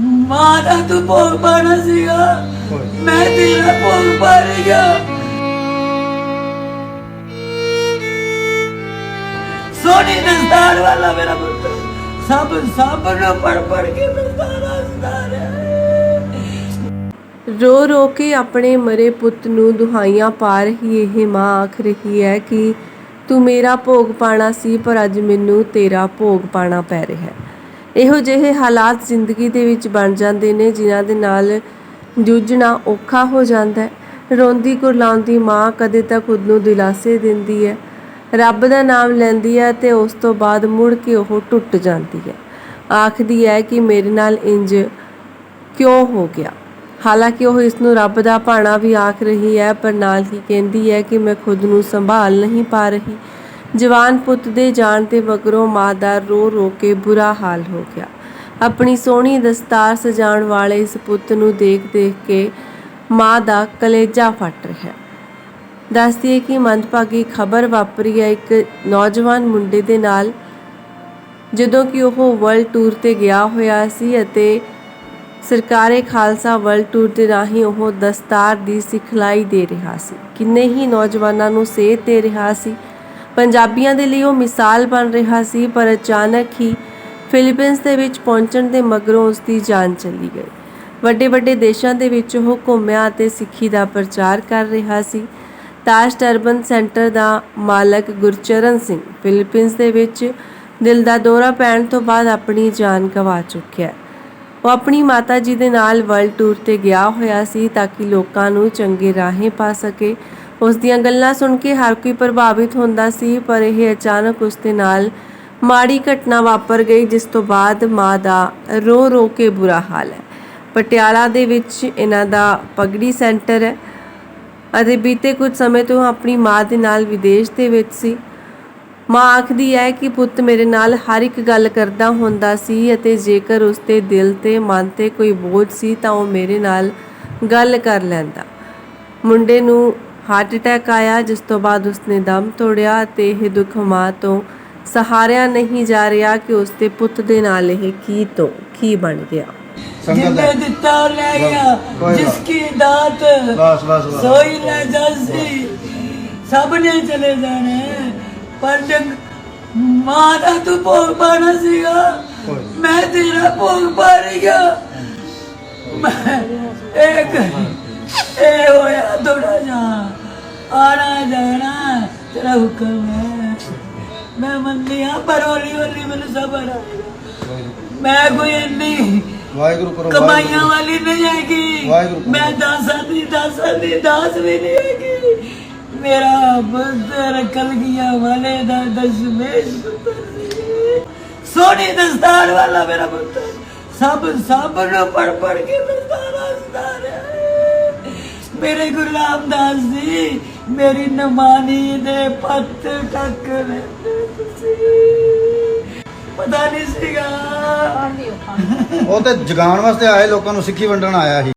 ਮਾਂ ਦਾ ਤੂੰ ਭੋਗ ਪਾਣਾ ਸੀਗਾ। ਮੈਂ ਤੇਰਾ ਭੋਗ ਪਾ ਰਹੀ ਸੋਨੀ ਦਸਤਾਰ ਵਾਲਾ ਮੇਰਾ ਪੁੱਤ ਸਭ ਸਭ ਨੂੰ ਪੜ ਪੜ ਕੇ ਦਸਤਾਰ ਦਸਤਾਰ ਰੋ ਰੋ ਕੇ ਆਪਣੇ ਮਰੇ ਪੁੱਤ ਨੂੰ ਦੁਹਾਈਆਂ ਪਾ ਰਹੀ ਇਹ ਮਾਂ ਆਖ ਰਹੀ ਹੈ ਕਿ ਤੂੰ ਮੇਰਾ ਭੋਗ ਪਾਣਾ ਸੀ ਪਰ ਅੱਜ ਮੈਨੂੰ ਤੇਰਾ ਭੋਗ ਪਾਣਾ ਪੈ ਰਿਹਾ ਹੈ। ਇਹੋ ਜਿਹੇ ਹਾਲਾਤ ਜ਼ਿੰਦਗੀ ਦੇ ਵਿੱਚ ਬਣ ਜਾਂਦੇ ਨੇ, ਜਿਨ੍ਹਾਂ ਦੇ ਨਾਲ ਜੂਝਣਾ ਔਖਾ ਹੋ ਜਾਂਦਾ ਹੈ। ਰੋਂਦੀ ਕੁਰਲਾਉਂਦੀ ਮਾਂ ਕਦੇ ਤਾਂ ਖੁਦ ਨੂੰ ਦਿਲਾਸੇ ਦਿੰਦੀ ਹੈ। ਰੱਬ ਦਾ ਨਾਮ ਲੈਂਦੀ ਹੈ ਤੇ ਉਸ ਤੋਂ ਬਾਅਦ ਮੁੜ ਕੇ ਉਹ ਟੁੱਟ ਜਾਂਦੀ ਹੈ। ਆਖਦੀ ਹੈ ਕਿ ਮੇਰੇ ਨਾਲ ਇੰਜ ਕਿਉਂ ਹੋ ਗਿਆ? ਹਾਲਾਂਕਿ ਉਹ ਇਸ ਨੂੰ ਰੱਬ ਦਾ ਭਾਣਾ ਵੀ ਆਖ ਰਹੀ ਹੈ, ਪਰ ਨਾਲ ਹੀ ਕਹਿੰਦੀ ਹੈ ਕਿ ਮੈਂ ਖੁਦ ਨੂੰ ਸੰਭਾਲ ਨਹੀਂ ਪਾ ਰਹੀ। ਜਵਾਨ ਪੁੱਤ ਦੇ ਜਾਣ ਤੇ ਮਗਰੋਂ ਮਾਂ ਦਾ ਰੋ ਰੋ ਕੇ ਬੁਰਾ ਹਾਲ ਹੋ ਗਿਆ। ਆਪਣੀ ਸੋਹਣੀ ਦਸਤਾਰ ਸਜਾਉਣ ਵਾਲੇ ਇਸ ਪੁੱਤ ਨੂੰ ਦੇਖ ਦੇਖ ਕੇ ਮਾਂ ਦਾ ਕਲੇਜਾ ਫਟ ਰਿਹਾ। ਹੈ ਦੱਸਦੀ ਹੈ ਕਿ ਮੰਦਭਾਗੀ ਖਬਰ ਵਾਪਰੀ ਹੈ ਇੱਕ ਨੌਜਵਾਨ ਮੁੰਡੇ ਦੇ ਨਾਲ, ਜਦੋਂ ਕਿ ਉਹ ਵਰਲਡ ਟੂਰ ਤੇ ਗਿਆ ਹੋਇਆ ਸੀ ਅਤੇ ਸਰਕਾਰੇ ਖਾਲਸਾ ਵਰਲਡ ਟੂਰ ਦੇ ਰਾਹੀਂ ਉਹ ਦਸਤਾਰ ਦੀ ਸਿਖਲਾਈ ਦੇ ਰਿਹਾ ਸੀ। ਕਿੰਨੇ ਹੀ ਨੌਜਵਾਨਾਂ ਨੂੰ ਸੇਧ ਦੇ ਰਿਹਾ ਸੀ। ਪੰਜਾਬੀਆਂ ਦੇ ਲਈ ਉਹ ਮਿਸਾਲ ਬਣ ਰਿਹਾ ਸੀ, ਪਰ ਅਚਾਨਕ ਹੀ ਫਿਲੀਪੀਨਸ ਦੇ ਵਿੱਚ ਪਹੁੰਚਣ ਦੇ ਮਗਰੋਂ ਉਸ ਦੀ ਜਾਨ ਚਲੀ ਗਈ। ਵੱਡੇ ਵੱਡੇ ਦੇਸ਼ਾਂ ਦੇ ਵਿੱਚ ਉਹ ਘੁੰਮਿਆ ਅਤੇ ਸਿੱਖੀ ਦਾ ਪ੍ਰਚਾਰ ਕਰ ਰਿਹਾ ਸੀ। ਤਾਜ ਟਰਬਨ ਸੈਂਟਰ ਦਾ ਮਾਲਕ ਗੁਰਚਰਨ ਸਿੰਘ ਫਿਲੀਪੀਨਸ ਦੇ ਵਿੱਚ ਦਿਲ ਦਾ ਦੌਰਾ ਪੈਣ ਤੋਂ ਬਾਅਦ ਆਪਣੀ ਜਾਨ ਗਵਾ ਚੁੱਕਿਆ। ਉਹ ਆਪਣੀ ਮਾਤਾ ਜੀ ਦੇ ਨਾਲ ਵਰਲਡ ਟੂਰ ਤੇ ਗਿਆ ਹੋਇਆ ਸੀ ਤਾਂ ਕਿ ਲੋਕਾਂ ਨੂੰ ਚੰਗੇ ਰਾਹੇ ਪਾ ਸਕੇ। ਉਸ ਦੀਆਂ ਗੱਲਾਂ ਸੁਣ ਕੇ ਹਰ ਕੋਈ ਪ੍ਰਭਾਵਿਤ ਹੁੰਦਾ ਸੀ, ਪਰ ਇਹ ਅਚਾਨਕ ਉਸ ਦੇ ਨਾਲ ਮਾੜੀ ਘਟਨਾ ਵਾਪਰ ਗਈ, ਜਿਸ ਤੋਂ ਬਾਅਦ ਮਾਂ ਦਾ ਰੋ ਰੋ ਕੇ ਬੁਰਾ ਹਾਲ ਹੈ। ਪਟਿਆਲਾ ਦੇ ਵਿੱਚ ਇਹਨਾਂ ਦਾ ਪਗੜੀ ਸੈਂਟਰ ਹੈ ਅਤੇ ਬੀਤੇ ਕੁਝ ਸਮੇਂ ਤੋਂ ਆਪਣੀ ਮਾਂ ਦੇ ਨਾਲ ਵਿਦੇਸ਼ ਦੇ ਵਿੱਚ ਸੀ। ਮਾਂ ਆਖਦੀ ਹੈ ਕਿ ਪੁੱਤ ਮੇਰੇ ਨਾਲ ਹਰ ਇੱਕ ਗੱਲ ਕਰਦਾ ਹੁੰਦਾ ਸੀ ਅਤੇ ਜੇਕਰ ਉਸ ਦੇ ਦਿਲ ਤੇ ਮਨ ਤੇ ਕੋਈ ਬੋਝ ਸੀ ਤਾਂ ਉਹ ਮੇਰੇ ਨਾਲ ਗੱਲ ਕਰ ਲੈਂਦਾ। ਮੁੰਡੇ ਨੂੰ ਹਾਰਟ ਅਟੈਕ ਆਇਆ ਜਿਸ ਤੋਂ ਬਾਅਦ ਉਸਨੇ ਦਮ ਤੋੜਿਆ ਤੇ ਇਹ ਦੁੱਖ ਮਾਂ ਤੋਂ ਸਹਾਰਿਆ ਨਹੀਂ ਜਾ ਰਿਹਾ ਕਿ ਉਸ ਦੇ ਪੁੱਤ ਦੇ ਨਾਲ ਇਹ ਕੀ ਤੋਂ ਕੀ ਬਣ ਗਿਆ। ਜਿੰਨੇ ਦਿੱਤਾ ਉਹ ਲੈ ਗਿਆ ਜਿਸ। ਕੀ ਦਾਤ ਬਸ ਬਸ ਬਸ। ਸੋਈ ਲੈ ਜਾਸੀ ਸਭ ਨੇ ਚਲੇ ਜਾਣੇ। ਪਰ ਜਗ ਮਾਂ ਦਾ ਤੂੰ ਭੋਗ ਪਾਣਾ ਸੀਗਾ। ਮੈਂ ਤੇਰਾ ਭੋਗ ਪਾ ਰਹੀ ਮੈਂ ਇੱਕ ਇਹ ਹੋਇਆ ਥੋੜਾ ਜਾ ਆਣਾ ਜਾਣਾ ਤੇਰਾ ਹੁਕਮ ਹੈ। ਮੈਂ ਮੰਨਦੀ ਹਾਂ ਪਰ ਹੌਲੀ ਹੌਲੀ ਮੈਨੂੰ ਸਬਰ ਆਏਗਾ ਮੈਂ ਕੋਈ ਇੰਨੀ ਵਾਹਿਗੁਰੂ ਕਰੋ ਕਮਾਈਆਂ ਵਾਲੀ ਨਹੀਂ ਹੈਗੀ। ਮੈਂ ਦਾਸਾਂ ਦੀ ਦਾਸਾਂ ਦੀ ਦਾਸ ਵੀ ਨਹੀਂ ਹੈਗੀ। ਮੇਰਾ ਬੁੱਧਰ ਕਲਗੀਆਂ ਵਾਲੇ ਦਾ ਦਸ਼ਮੇਸ਼ ਪੁੱਤਰ ਸੀ ਸੋਨੀ ਦਸਤਾਰ ਵਾਲਾ ਮੇਰਾ ਪੁੱਤਰ। ਸਭ ਸਭ ਨੂੰ ਪੜ ਪੜ ਕੇ ਦਸਤਾਰ ਦਸਤਾਰ ਮੇਰੇ ਗੁਰੂ ਰਾਮਦਾਸ ਜੀ ਮੇਰੀ ਨਮਾਨੀ ਦੇ ਪੱਤ ਟੱਕ ਲੈਂਦੇ ਤੁਸੀਂ। ਪਤਾ ਨਹੀਂ ਸੀਗਾ। ਉਹ ਤੇ ਜਗਾਉਣ ਵਾਸਤੇ ਆਏ ਲੋਕਾਂ ਨੂੰ ਸਿੱਖੀ ਵੰਡਣ ਆਇਆ ਸੀ।